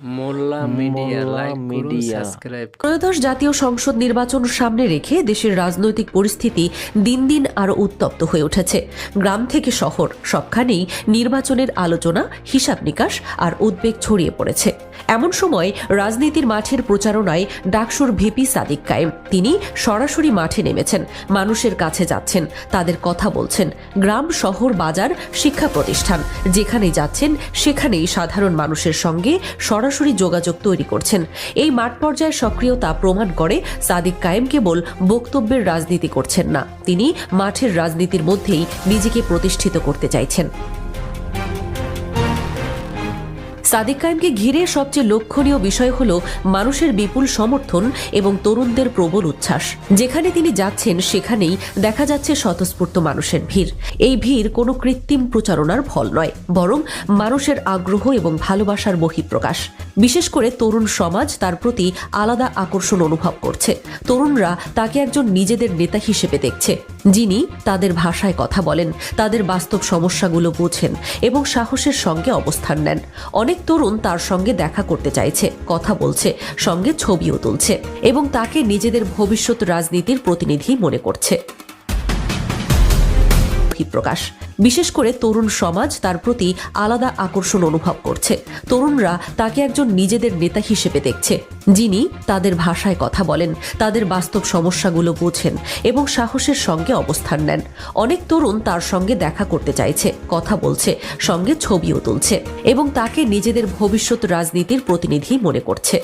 মোল্লা media like করুন subscribe ত্রয়োদশ জাতীয় সংসদ নির্বাচন সামনে রেখে দেশের রাজনৈতিক পরিস্থিতি দিন দিন আরও উত্তপ্ত হয়ে উঠেছে। গ্রাম থেকে শহর সবখানেই নির্বাচনের আলোচনা হিসাব নিকাশ আর উদ্বেগ ছড়িয়ে পড়েছে। এমন সময় রাজনীতির মাঠের প্রচারণায় ডাকসুর ভিপি সাদিক কায়েম। তিনি সরাসরি মাঠে নেমেছেন, মানুষের কাছে যাচ্ছেন, তাদের কথা বলছেন। গ্রাম, শহর, বাজার, শিক্ষা প্রতিষ্ঠান যেখানে যাচ্ছেন, সেখানেই সাধারণ মানুষের সঙ্গে সরাসরি যোগাযোগ তৈরি করছেন। এই মাঠ পর্যায়ের সক্রিয়তা প্রমাণ করে সাদিক কায়েম কেবল বক্তব্যের রাজনীতি করছেন না, তিনি মাঠের রাজনীতির মধ্যেই নিজেকে প্রতিষ্ঠিত করতে চাইছেন। সাদিক কায়েমকে ঘিরে সবচেয়ে লক্ষণীয় বিষয় হল মানুষের বিপুল সমর্থন এবং তরুণদের প্রবল উচ্ছ্বাস। যেখানে তিনি যাচ্ছেন, সেখানেই দেখা যাচ্ছে স্বতঃস্ফূর্ত মানুষের ভিড়। এই ভিড় কোনো কৃত্রিম প্রচারণার ফল নয়, বরং মানুষের আগ্রহ এবং ভালোবাসার বহিঃপ্রকাশ। বিশেষ করে তরুণ সমাজ তার প্রতি আলাদা আকর্ষণ অনুভব করছে। তরুণরা তাকে একজন নিজেদের নেতা হিসেবে দেখছে। যিনি তাদের ভাষায় কথা বলেন, তাদের বাস্তব সমস্যাগুলো বোঝেন এবং সাহসের সঙ্গে অবস্থান নেন। অনেক তরুণ তার সঙ্গে দেখা করতে চাইছে, কথা বলছে, সঙ্গে ছবিও তুলছে এবং তাকে নিজেদের ভবিষ্যৎ রাজনীতির প্রতিনিধি মনে করছে। বহিঃপ্রকাশ বিশেষ করে তরুণ সমাজ তার প্রতি আলাদা আকর্ষণ অনুভব করছে। তরুণরা তাকে একজন নিজেদের নেতা হিসেবে দেখছে। যিনি তাদের ভাষায় কথা বলেন, তাদের বাস্তব সমস্যাগুলো বোঝেন এবং সাহসের সঙ্গে অবস্থান নেন। অনেক তরুণ তার সঙ্গে দেখা করতে চাইছে, কথা বলছে, সঙ্গে ছবিও তুলছে এবং তাকে নিজেদের ভবিষ্যৎ রাজনীতির প্রতিনিধি মনে করছে।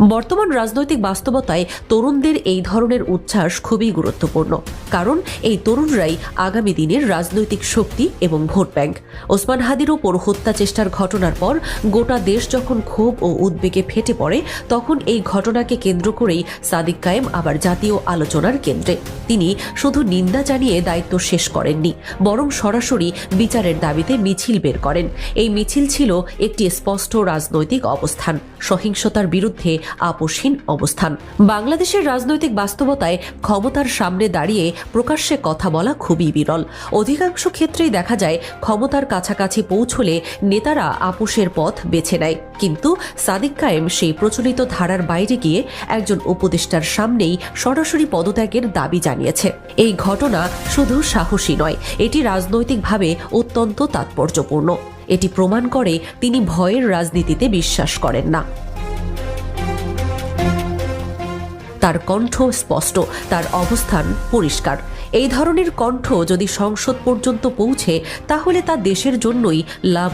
বর্তমান রাজনৈতিক বাস্তবতায় তরুণদের এই ধরনের উচ্ছ্বাস খুবই গুরুত্বপূর্ণ। কারণ এই তরুণরাই আগামী দিনের রাজনৈতিক শক্তি এবং ভোট ব্যাংক। ওসমান হাদির ওপর হত্যা চেষ্টার ঘটনার পর গোটা দেশ যখন ক্ষোভ ও উদ্বেগে ফেটে পড়ে, তখন এই ঘটনাকে কেন্দ্র করেই সাদিক কায়েম আবার জাতীয় আলোচনার কেন্দ্রে। তিনি শুধু নিন্দা জানিয়ে দায়িত্ব শেষ করেননি, বরং সরাসরি বিচারের দাবিতে মিছিল বের করেন। এই মিছিল ছিল একটি স্পষ্ট রাজনৈতিক অবস্থান। সহিংসতার বিরুদ্ধে আপোষহীন অবস্থান। বাংলাদেশের রাজনৈতিক বাস্তবতায় ক্ষমতার সামনে দাঁড়িয়ে প্রকাশ্যে কথা বলা খুবই বিরল। অধিকাংশ ক্ষেত্রেই দেখা যায়, ক্ষমতার কাছাকাছি পৌঁছলে নেতারা আপোষের পথ বেছে নেয়। কিন্তু সাদিক কায়েম সেই প্রচলিত ধারার বাইরে গিয়ে একজন উপদেষ্টার সামনেই সরাসরি পদত্যাগের দাবি জানিয়েছে। এই ঘটনা শুধু সাহসী নয়, এটি রাজনৈতিকভাবে অত্যন্ত তাৎপর্যপূর্ণ। এটি প্রমাণ করে তিনি ভয়ের রাজনীতিতে বিশ্বাস করেন না। তার কণ্ঠ স্পষ্ট, তার অবস্থান পরিষ্কার। এই ধরনের কণ্ঠ যদি সংসদ পর্যন্ত পৌঁছে, তাহলে তা দেশের জন্যই লাভ